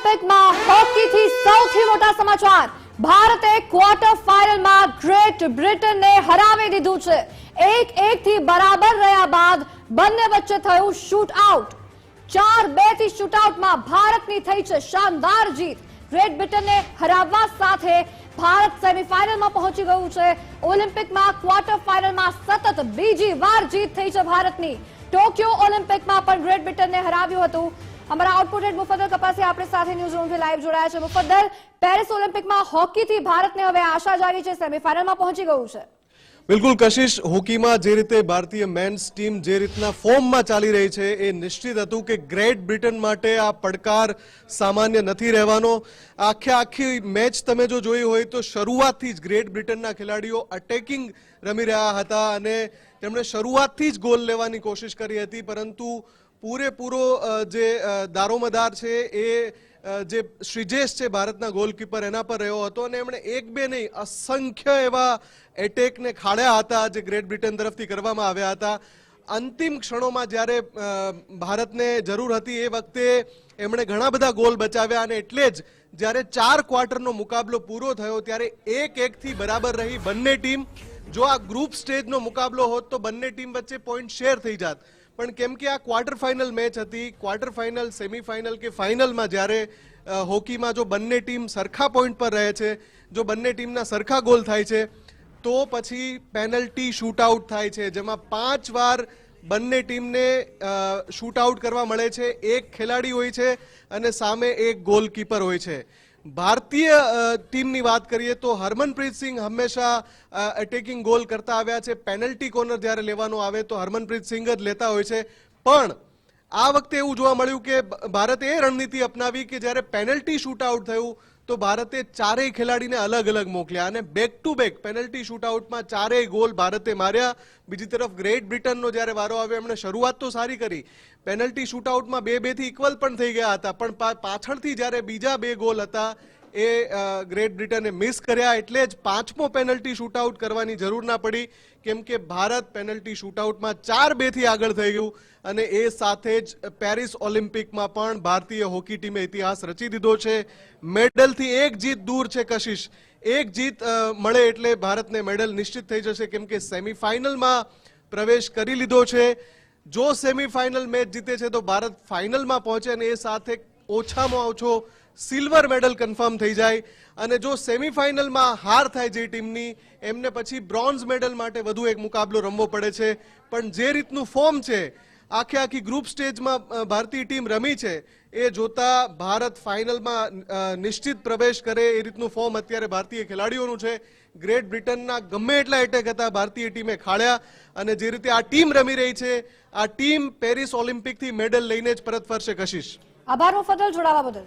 ઓલિમ્પિકમાં હોકીથી સૌથી મોટા સમાચાર. ભારતે ક્વાર્ટર ફાઇનલમાં ગ્રેટ બ્રિટનને હરાવી દીધું છે. એક એક થી બરાબર રહ્યા બાદ બંને વચ્ચે થયું શૂટ આઉટ ચાર બેથી શૂટ આઉટમાં ભારતની થઈ છે શાનદાર જીત. ગ્રેટ બ્રિટનને હરાવવા સાથે ભારત સેમીફાઇનલમાં પહોંચી ગયું છે. ઓલિમ્પિકમાં ક્વાર્ટર ફાઇનલમાં સતત બીજી વાર જીત થઈ છે ભારતની. ટોક્યો ઓલિમ્પિકમાં પણ ગ્રેટ બ્રિટનને હરાવ્યું હતું. અમારા આઉટપુટ હેડ મુફદ્દલ કપાસી આપણી સાથે ન્યૂઝ રૂમથી લાઈવ જોડાયા છે. મુફદ્દલ પેરિસ ઓલિમ્પિકમાં હોકીથી ભારતને હવે આશા જાગી છે. સેમીફાઇનલમાં પહોંચી ગયું છે. બિલકુલ, કશિશ. હોકીમાં જે રીતે ભારતીય મેન્સ ટીમ જે રીતના ફોર્મમાં ચાલી રહી છે, એ નિશ્ચિત હતું કે ગ્રેટ બ્રિટન માટે આ પડકાર સામાન્ય નથી રહેવાનો. આખે આખી મેચ તમે જો જોઈ હોય તો શરૂઆતથી જ ગ્રેટ બ્રિટનના ખેલાડીઓ અટેકિંગ રમી રહ્યા હતા અને તેમણે શરૂઆતથી જ ગોલ લેવાની કોશિશ કરી હતી. પરંતુ પૂરેપૂરો જે દારોમદાર છે, એ જે શ્રીજેશ છે ભારતના ગોલકીપર એના પર રહ્યો હતો અને એમણે એક બે નહીં, અસંખ્ય એવા એટેકને ખાડ્યા હતા જે ગ્રેટ બ્રિટન તરફથી કરવામાં આવ્યા હતા. અંતિમ ક્ષણોમાં જ્યારે ભારતને જરૂર હતી એ વખતે એમણે ઘણા બધા ગોલ બચાવ્યા અને એટલે જ જ્યારે ચાર ક્વાર્ટરનો મુકાબલો પૂરો થયો ત્યારે એક એકથી બરાબર રહી બંને ટીમ. જો આ ગ્રુપ સ્ટેજનો મુકાબલો હોત તો બંને ટીમ વચ્ચે પોઈન્ટ શેર થઈ જાત. પણ કેમ કે આ ક્વાર્ટર ફાઇનલ મેચ હતી ક્વાર્ટર ફાઇનલ સેમિફાઇનલ કે ફાઇનલમાં જ્યારે હોકીમાં જો બંને ટીમ સરખા પોઈન્ટ પર રહે છે, જો બંને ટીમના સરખા ગોલ થાય છે, તો પછી પેનલ્ટી શૂટઆઉટ થાય છે, જેમાં પાંચ વાર બંને ટીમને શૂટઆઉટ કરવા મળે છે, એક ખેલાડી હોય છે અને સામે એક ગોલકીપર હોય છે. ભારતીય ટીમની વાત કરીએ તો હરમનપ્રીત સિંહ હંમેશા એટેકિંગ ગોલ કરતા આવ્યા છે. પેનલ્ટી કોર્નર જ્યારે લેવાનો આવે તો હરમનપ્રીત સિંહ જ લેતા હોય છે. પણ આ વખતે એવું જોવા મળ્યું કે ભારતે એ રણનીતિ અપનાવી કે જ્યારે પેનલ્ટી શૂટ આઉટ થયું તો ભારતે ચારેય ખેલાડીને અલગ અલગ મોકલ્યા અને બેક ટુ બેક પેનલ્ટી શૂટઆઉટમાં ચારેય ગોલ ભારતે માર્યા. બીજી તરફ ગ્રેટ બ્રિટનનો જ્યારે વારો આવ્યો, એમણે શરૂઆત તો સારી કરી. પેનલ્ટી શૂટઆઉટમાં બે બેથી ઇક્વલ પણ થઈ ગયા હતા. પણ પાછળથી જ્યારે બીજા બે ગોલ હતા એ ગ્રેટ બ્રિટને મિસ કર્યા એટલે જ પાંચમો પેનલ્ટી શૂટઆઉટ કરવાની જરૂર ના પડી, કેમ કે ભારત પેનલ્ટી શૂટઆઉટમાં ચાર બેથી આગળ થઈ ગયું અને એ સાથે જ પેરિસ ઓલિમ્પિકમાં પણ ભારતીય હોકી ટીમે ઇતિહાસ રચી દીધો છે. મેડલથી એક જીત દૂર છે કશિશ. એક જીત મળે એટલે ભારતને મેડલ નિશ્ચિત થઈ જશે, કેમ કે સેમિફાઇનલમાં પ્રવેશ કરી લીધો છે. જો સેમિફાઇનલ મેચ જીતે છે તો ભારત ફાઇનલમાં પહોંચે અને એ સાથે ઓછામાં ઓછો સિલ્વર મેડલ કન્ફર્મ થઈ જાય અને જો સેમિફાઇનલમાં હાર થાય જે ટીમની, એમને પછી બ્રોન્ઝ મેડલ માટે વધુ એક મુકાબલો રમવો પડે છે. પણ જે રીતનું ફોર્મ છે, આખે આખી ગ્રુપ સ્ટેજમાં ભારતીય ટીમ રમી છે, એ જોતા ભારત ફાઇનલમાં નિશ્ચિત પ્રવેશ કરે એ રીતનું ફોર્મ અત્યારે ભારતીય ખેલાડીઓનું છે. ગ્રેટ બ્રિટનના ગમે એટલા એટેક હતા ભારતીય ટીમે ખાડ્યા અને જે રીતે આ ટીમ રમી રહી છે, આ ટીમ પેરિસ ઓલિમ્પિકથી મેડલ લઈને જ પરત ફરશે, કશિશ. આભાર મુફદ્દલ જોડાવા બદલ.